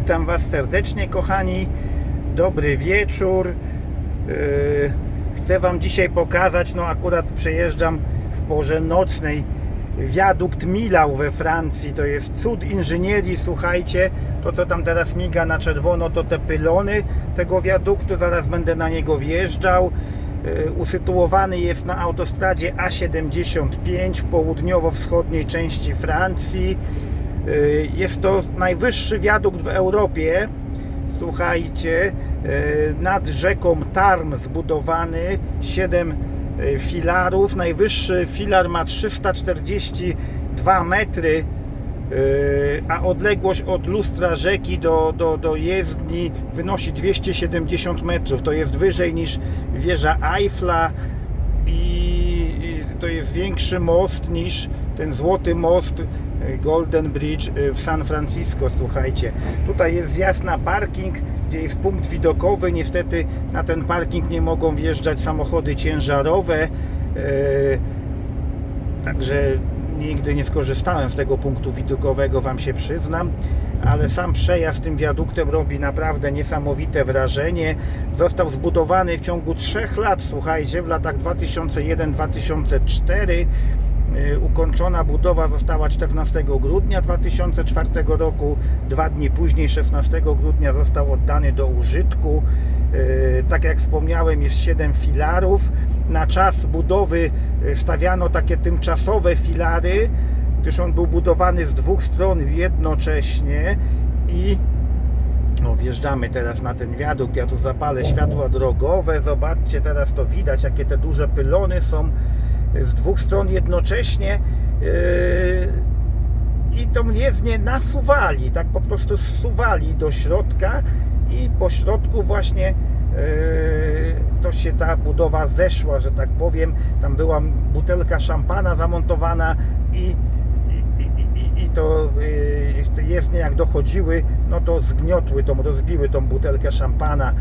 Witam Was serdecznie, kochani. Dobry wieczór. Yy, Chcę Wam dzisiaj pokazać, no akurat przejeżdżam w porze nocnej, wiadukt Milał we Francji. To jest cud inżynierii, słuchajcie. To, co tam teraz miga na czerwono, to te pylony tego wiaduktu. Zaraz będę na niego wjeżdżał. Yy, Usytuowany jest na autostradzie A75 w południowo-wschodniej części Francji. Y, Jest to najwyższy wiadukt w Europie. Słuchajcie, y, nad rzeką Tarm zbudowany 7 filarów. Najwyższy filar ma 342 metry, y, a odległość od lustra rzeki do, do, do jezdni wynosi 270 metrów. To jest wyżej niż wieża Eiffla i to jest większy most niż ten złoty most Golden Bridge e, w San Francisco, słuchajcie. Tutaj jest zjazd na parking, gdzie jest punkt widokowy. Niestety na ten parking nie mogą wjeżdżać samochody ciężarowe. e, Także nigdy nie skorzystałem z tego punktu widokowego, Wam się przyznam, ale sam przejazd tym wiaduktem robi naprawdę niesamowite wrażenie. Został zbudowany w ciągu 3 lat, słuchajcie, w latach 2001-2004. Yy, Ukończona budowa została 14 grudnia 2004 roku. Dwa dni później, 16 grudnia, został oddany do użytku. Yy, Tak jak wspomniałem, jest 7 filarów. Na czas budowy yy, stawiano takie tymczasowe filary, gdyż on był budowany z dwóch stron jednocześnie i no, wjeżdżamy teraz na ten wiadukt. Ja tu zapalę światła drogowe. Zobaczcie, teraz to widać, jakie te duże pylony są z dwóch stron jednocześnie. Yy, I tą jezdnię nasuwali, tak po prostu zsuwali do środka i po środku właśnie yy, to się ta budowa zeszła, że tak powiem. Tam była butelka szampana zamontowana i i, i, i- to yy, jezdnie jak dochodziły, no to zgniotły tą, rozbiły tą butelkę szampana.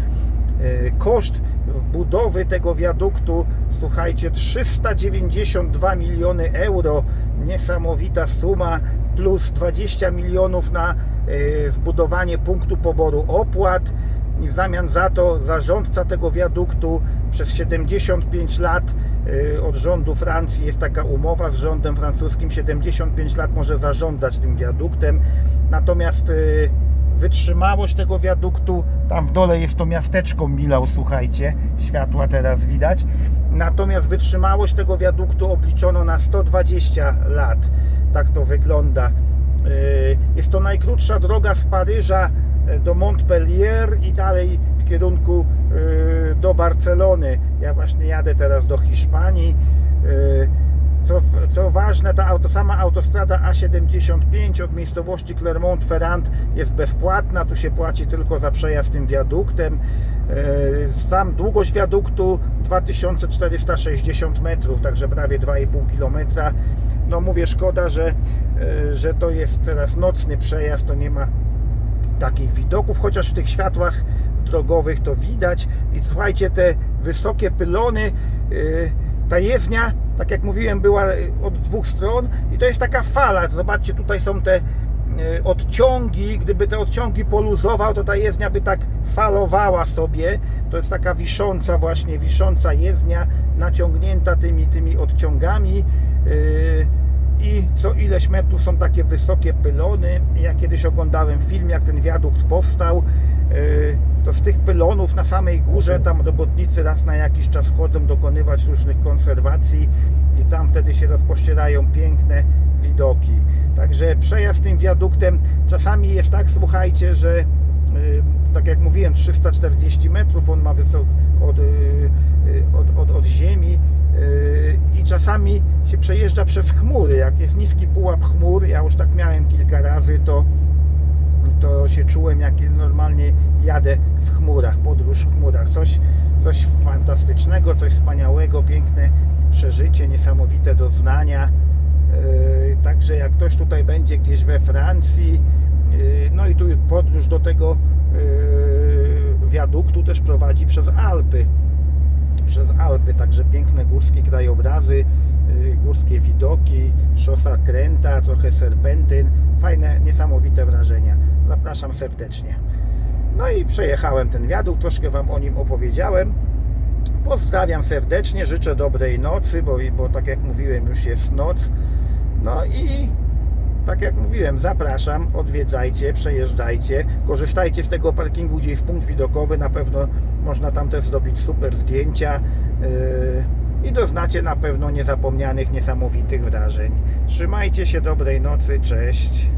Yy, Koszt budowy tego wiaduktu, słuchajcie, 392 miliony euro, niesamowita suma, plus 20 milionów na yy, zbudowanie punktu poboru opłat. I w zamian za to zarządca tego wiaduktu przez 75 lat y, od rządu Francji jest taka umowa z rządem francuskim 75 lat może zarządzać tym wiaduktem. Natomiast y, wytrzymałość tego wiaduktu tam w dole jest to miasteczko Milał słuchajcie światła teraz widać natomiast wytrzymałość tego wiaduktu obliczono na 120 lat tak to wygląda Y, jest to najkrótsza droga z Paryża do Montpellier i dalej w kierunku y, do Barcelony. Ja właśnie jadę teraz do Hiszpanii. Co, co ważne, ta auto, sama autostrada A75 od miejscowości Clermont-Ferrand jest bezpłatna, tu się płaci tylko za przejazd tym wiaduktem. Y, Sam długość wiaduktu 2460 metrów, także prawie 2,5 km. No mówię, szkoda, że, y, że to jest teraz nocny przejazd, to nie ma takich widoków, chociaż w tych światłach drogowych to widać. I słuchajcie, te wysokie pylony, yy, ta jezdnia, tak jak mówiłem, była od dwóch stron i to jest taka fala. Zobaczcie, tutaj są te yy, odciągi. Gdyby te odciągi poluzował, to ta jezdnia by tak falowała sobie. To jest taka wisząca właśnie, wisząca jezdnia, naciągnięta tymi, tymi odciągami. Yy, i co ileś metrów są takie wysokie pylony. Ja kiedyś oglądałem film, jak ten wiadukt powstał. Yy, To z tych pylonów na samej górze tam robotnicy raz na jakiś czas wchodzą dokonywać różnych konserwacji i tam wtedy się rozpościerają piękne widoki. Także przejazd tym wiaduktem czasami jest tak, słuchajcie, że tak jak mówiłem, 340 metrów on ma wysok od, yy, yy, od, od, od ziemi yy, i czasami się przejeżdża przez chmury. Jak jest niski pułap chmur, ja już tak miałem kilka razy, to, to się czułem jak normalnie jadę w chmurach, podróż w chmurach. Coś, coś fantastycznego, coś wspaniałego, piękne przeżycie, niesamowite doznania. Także jak ktoś tutaj będzie gdzieś we Francji, no i tu podróż do tego yy, wiaduktu też prowadzi przez Alpy. Przez Alpy, także piękne górskie krajobrazy, yy, górskie widoki, szosa kręta, trochę serpentyn, fajne, niesamowite wrażenia. Zapraszam serdecznie. No i przejechałem ten wiadukt, troszkę Wam o nim opowiedziałem. Pozdrawiam serdecznie, życzę dobrej nocy, bo, bo tak jak mówiłem, już jest noc. No i tak jak mówiłem, zapraszam, odwiedzajcie, przejeżdżajcie, korzystajcie z tego parkingu, gdzie jest punkt widokowy, na pewno można tam też zrobić super zdjęcia yy, i doznacie na pewno niezapomnianych, niesamowitych wrażeń. Trzymajcie się, dobrej nocy, cześć.